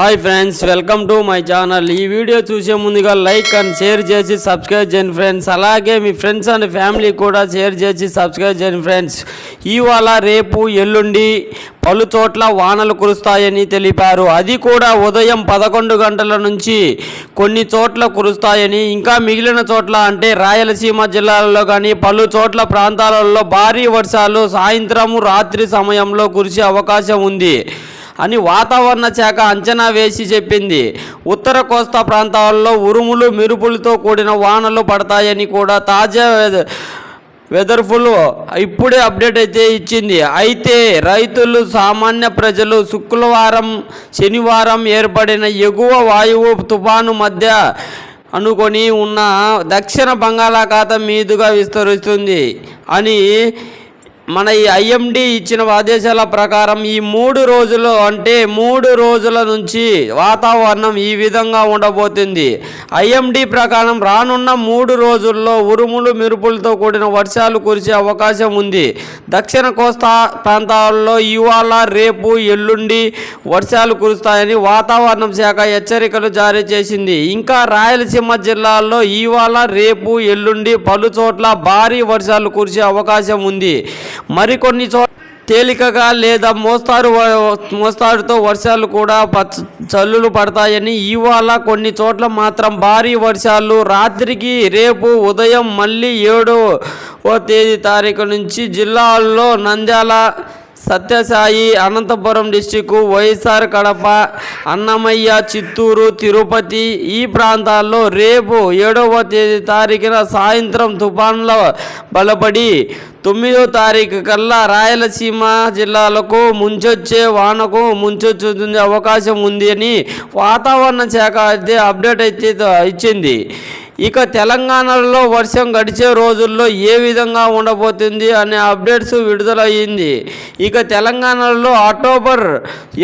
Hi friends welcome to my channel. ఈ video చూసే ముందుగా లైక్ అండ్ షేర్ చేసి సబ్స్క్రైబ్ చేయండి ఫ్రెండ్స్. అలాగే మీ ఫ్రెండ్స్ అండ్ ఫ్యామిలీ కూడా షేర్ చేసి సబ్స్క్రైబ్ చేయండి ఫ్రెండ్స్. ఇవాళ రేపు ఎల్లుండి పలు చోట్ల వానలు కురుస్తాయని తెలిపారు. అది కూడా ఉదయం పదకొండు గంటల నుంచి కొన్ని చోట్ల కురుస్తాయని ఇంకా మిగిలిన చోట్ల అంటే రాయలసీమ జిల్లాలలో కానీ పలు చోట్ల ప్రాంతాలలో భారీ వర్షాలు సాయంత్రం రాత్రి సమయంలో కురిసే అవకాశం ఉంది. అని వాతావరణ శాఖ అంచనా వేసి చెప్పింది. ఉత్తర కోస్తా ప్రాంతాల్లో ఉరుములు మెరుపులతో కూడిన వానలు పడతాయని కూడా తాజా వెదర్ఫుల్ ఇప్పుడే అప్డేట్ అయితే ఇచ్చింది. అయితే రైతులు సామాన్య ప్రజలు శుక్రవారం శనివారం ఏర్పడిన ఎగువ వాయువు తుఫాను మధ్య అనుకొని ఉన్న దక్షిణ బంగాళాఖాతం మీదుగా విస్తరిస్తుంది అని మన ఈ ఐఎండి ఇచ్చిన ఆదేశాల ప్రకారం ఈ మూడు రోజులు అంటే మూడు రోజుల నుంచి వాతావరణం ఈ విధంగా ఉండబోతుంది. ఐఎండి ప్రకారం రానున్న మూడు రోజుల్లో ఉరుములు మెరుపులతో కూడిన వర్షాలు కురిసే అవకాశం ఉంది. దక్షిణ కోస్తా ప్రాంతాల్లో ఇవాళ రేపు ఎల్లుండి వర్షాలు కురుస్తాయని వాతావరణం శాఖ హెచ్చరికలు జారీ చేసింది. ఇంకా రాయలసీమ జిల్లాల్లో ఇవాళ రేపు ఎల్లుండి పలు చోట్ల భారీ వర్షాలు కురిసే అవకాశం ఉంది. మరికొన్ని చోట్ల తేలికగా లేదా మోస్తారు మోస్తారుతో వర్షాలు కూడా చల్లులు పడతాయని ఇవాళ కొన్ని చోట్ల మాత్రం భారీ వర్షాలు. రాత్రికి రేపు ఉదయం మళ్ళీ ఏడవ తేదీ తారీఖు నుంచి జిల్లాల్లో నంద్యాల సత్యసాయి అనంతపురం డిస్టిక్ వైఎస్ఆర్ కడప అన్నమయ్య చిత్తూరు తిరుపతి ఈ ప్రాంతాల్లో రేపు ఏడవ తేదీ తారీఖున సాయంత్రం తుఫాన్ల బలపడి తొమ్మిదో తారీఖు కల్లా రాయలసీమ జిల్లాలకు ముంచొచ్చే వానకు ముంచొచ్చుతుంది అవకాశం ఉంది అని వాతావరణ శాఖ అయితే అప్డేట్ అయితే ఇచ్చింది. ఇక తెలంగాణలో వర్షం గడిచే రోజుల్లో ఏ విధంగా ఉండబోతుంది అనే అప్డేట్స్ విడుదలయ్యింది. ఇక తెలంగాణలో అక్టోబర్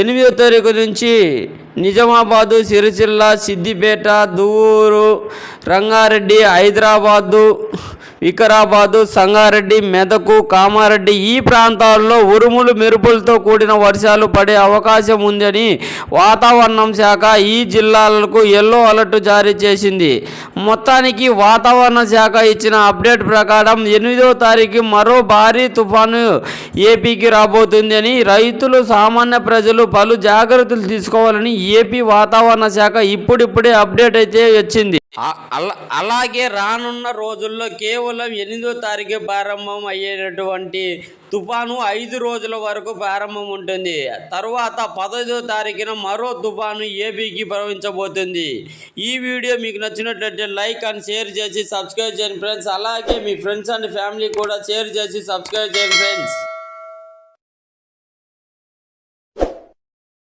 ఎనిమిదో తారీఖు నుంచి నిజామాబాదు సిరిసిల్ల సిద్దిపేట దూరు రంగారెడ్డి హైదరాబాదు వికారాబాదు సంగారెడ్డి మెదకు కామారెడ్డి ఈ ప్రాంతాల్లో ఉరుములు మెరుపులతో కూడిన వర్షాలు పడే అవకాశం ఉందని వాతావరణం శాఖ ఈ జిల్లాలకు ఎల్లో అలర్ట్ జారీ చేసింది. మొత్తానికి వాతావరణ శాఖ ఇచ్చిన అప్డేట్ ప్రకారం ఎనిమిదో తారీఖు మరో భారీ తుఫాను ఏపీకి రాబోతుంది అని రైతులు సామాన్య ప్రజలు పలు జాగ్రత్తలు తీసుకోవాలని ఏపీ వాతావరణ శాఖ ఇప్పుడిప్పుడే అప్డేట్ అయితే వచ్చింది. అలాగే రానున్న రోజుల్లో కేవలం ఎనిమిదో తారీఖు ప్రారంభం అయ్యేటటువంటి తుఫాను ఐదు రోజుల వరకు ప్రారంభం ఉంటుంది. తరువాత పదహైదో తారీఖున మరో తుఫాను ఏపీకి ప్రవహించబోతుంది. ఈ వీడియో మీకు నచ్చినట్లయితే లైక్ అండ్ షేర్ చేసి సబ్స్క్రైబ్ చేయండి ఫ్రెండ్స్. అలాగే మీ ఫ్రెండ్స్ అండ్ ఫ్యామిలీ కూడా షేర్ చేసి సబ్స్క్రైబ్ చేయండి ఫ్రెండ్స్.